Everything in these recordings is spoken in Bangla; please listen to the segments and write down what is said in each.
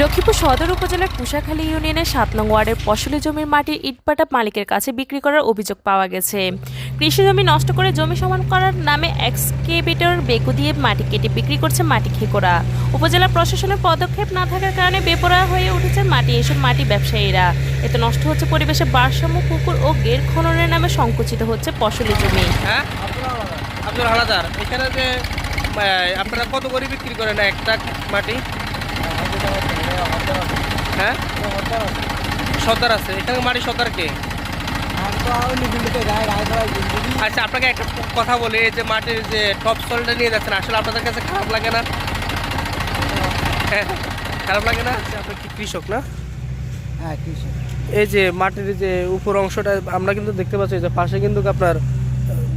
লক্ষ্মীপুর সদর উপজেলার কুশাখালী ইউনিয়নের সাত নং ওয়ার্ডের ফসলি জমির মাটির ইটপাটা মালিকের কাছে বিক্রি করার অভিযোগ পাওয়া গেছে। কৃষি জমি নষ্ট করে জমি সমান করার নামে এক্সকেভেটর বেকু দিয়ে মাটি কেটে বিক্রি করছে মাটি খেকোরা উপজেলা প্রশাসনের পদক্ষেপ না থাকার কারণে বেপরোয়া হয়ে উঠেছে মাটি এসব মাটি ব্যবসায়ীরা। এতে নষ্ট হচ্ছে পরিবেশে ভারসাম্য, পুকুর ও গের খননের নামে সংকুচিত হচ্ছে ফসলি জমি। হ্যাঁ? আপনারা কত করে বিক্রি করেন একটা মাটি? হ্যাঁ? সর্দার আছে। এখানে মাটি সর্দার কে? আচ্ছা আপনাকে একটা কথা বলি যে মাটির যে টপ সলটা নিয়ে যাচ্ছেন আসলে আপনাদের কাছে খারাপ লাগে না? হ্যাঁ, খারাপ লাগে না? আচ্ছা, আপনি কি কৃষক না? হ্যাঁ কৃষক। এই যে মাটির যে উপর অংশটা আমরা কিন্তু দেখতে পাচ্ছি যে পাশে কিন্তু আপনার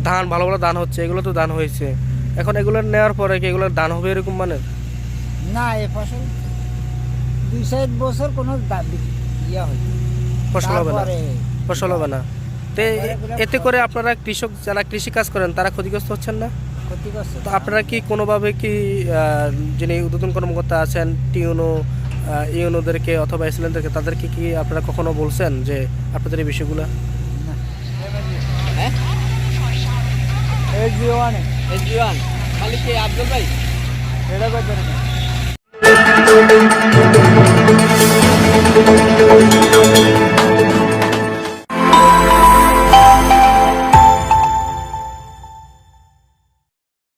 ধান ভালো ভালো ধান হচ্ছে এগুলো তো ধান হয়েছে। এখন এগুলো নেওয়ার পরে কি এগুলোর ধান হবে এরকম মানে না এ ফসল দুই চার বছর কোনো ইয়া হয়নি ফসল হবে না। ফসল হবে না। তো এতে করে আপনারা কৃষক যারা কৃষি কাজ করেন তারা ক্ষতিগ্রস্ত হচ্ছেন না? ক্ষতিগ্রস্ত তো আপনারা কি কোনোভাবে কি যিনি উদ্বোধন কর্মকর্তা আছেন টিউনো ইউনোদেরকে অথবা এসিলেন্টদেরকে তাদেরকে কি আপনারা কখনো বলছেন যে আপনাদের এই বিষয়গুলো? এনজিওয়ান মালিক আব্দুল ভাই? এটা